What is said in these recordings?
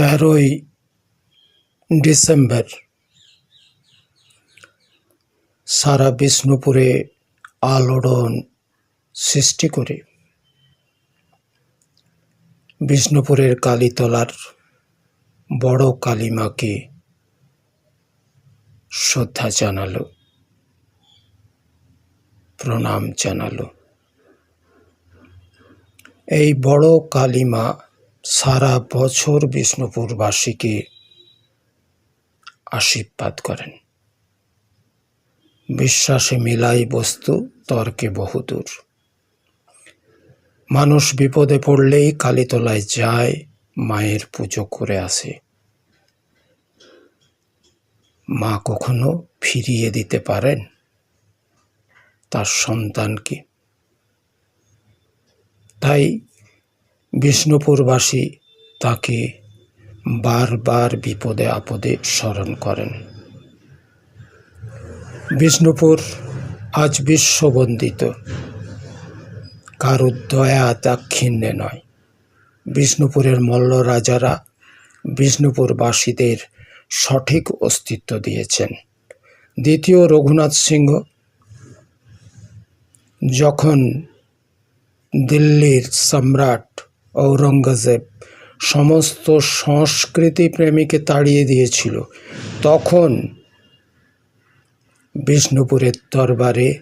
তেরোই ডিসেম্বর। সারা বিষ্ণুপুরে আলোড়ন সৃষ্টি করে। বিষ্ণুপুরের কালীতলার বড় কালীমাকে শ্রদ্ধা জানালো, প্রণাম জানালো। এই বড় কালীমা সারা বছর বিষ্ণুপুরবাসীকে আশীর্বাদ করেন। বিশ্বাসে মিলাই বস্তু তর্কে বহুদূর। মানুষ বিপদে পড়লেই কালীতলায় যায়, মায়ের পুজো করে আসে। মা কখনো ফিরিয়ে দিতে পারেন? তার সন্তানকে। তাই বিষ্ণুপুরবাসী তাকে বারবার বিপদে আপদে স্মরণ করেন। বিষ্ণুপুর আজ বিশ্ববন্দিত। কারুর দয়া দাক্ষিণ্যে নয়। বিষ্ণুপুরের মল্ল রাজারা বিষ্ণুপুরবাসীদের সঠিক অস্তিত্ব দিয়েছেন। দ্বিতীয় রঘুনাথ সিংহ যখন দিল্লির সম্রাট ঔরঙ্গজেব সমস্ত সংস্কৃতি প্রেমীকে তাড়িয়ে দিয়েছিল। তখন বিষ্ণুপুরের দরবারে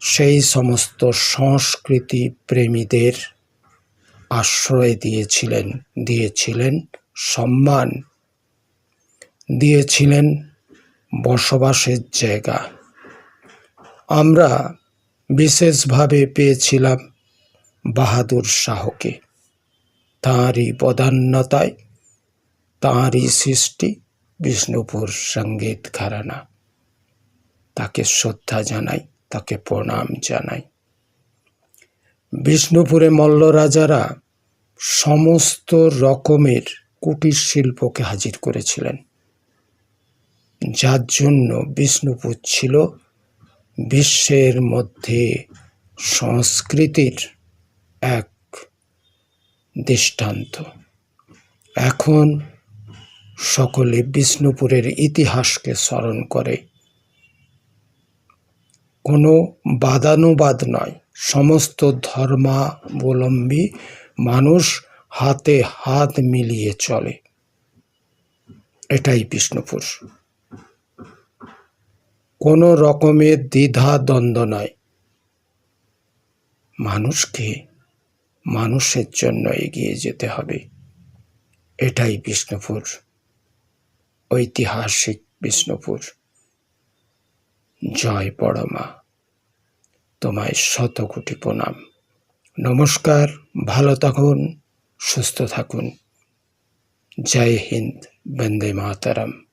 সেই সমস্ত সংস্কৃতি প্রেমীদের আশ্রয় দিয়েছিলেন দিয়েছিলেন সম্মান, দিয়েছিলেন বসবাসের জায়গা। আমরা বিশেষভাবে পেয়েছিলাম বাহাদুর শাহকে। তাঁরই বদান্যতায়, তাঁরই সৃষ্টি বিষ্ণুপুর সংগীত ঘরানা। তাকে শ্রদ্ধা জানাই, তাকে প্রণাম জানাই। বিষ্ণুপুরে মল্ল রাজারা সমস্ত রকমের কুটির শিল্পকে হাজির করেছিলেন। যার জন্য বিষ্ণুপুর ছিল বিশ্বের মধ্যে সংস্কৃতির এক দৃষ্টান্ত। এখন সকলে বিষ্ণুপুরের ইতিহাসকে স্মরণ করে। কোনো বাদানুবাদ নয়, সমস্ত ধর্মাবলম্বী মানুষ হাতে হাত মিলিয়ে চলে। এটাই বিষ্ণুপুর। কোনো রকমের দ্বিধা দ্বন্দ্ব নয়। মানুষকে মানুষের জন্য এগিয়ে যেতে হবে। এটাই বিষ্ণুপুর, ঐতিহাসিক বিষ্ণুপুর। জয় বড়মা তোমায় শত কোটি প্রণাম। নমস্কার, ভালো থাকুন, সুস্থ থাকুন। জয় হিন্দ, বন্দে মাতারাম।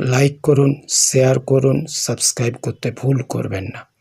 লাইক করুন, শেয়ার করুন, সাবস্ক্রাইব করতে ভুল করবেন না।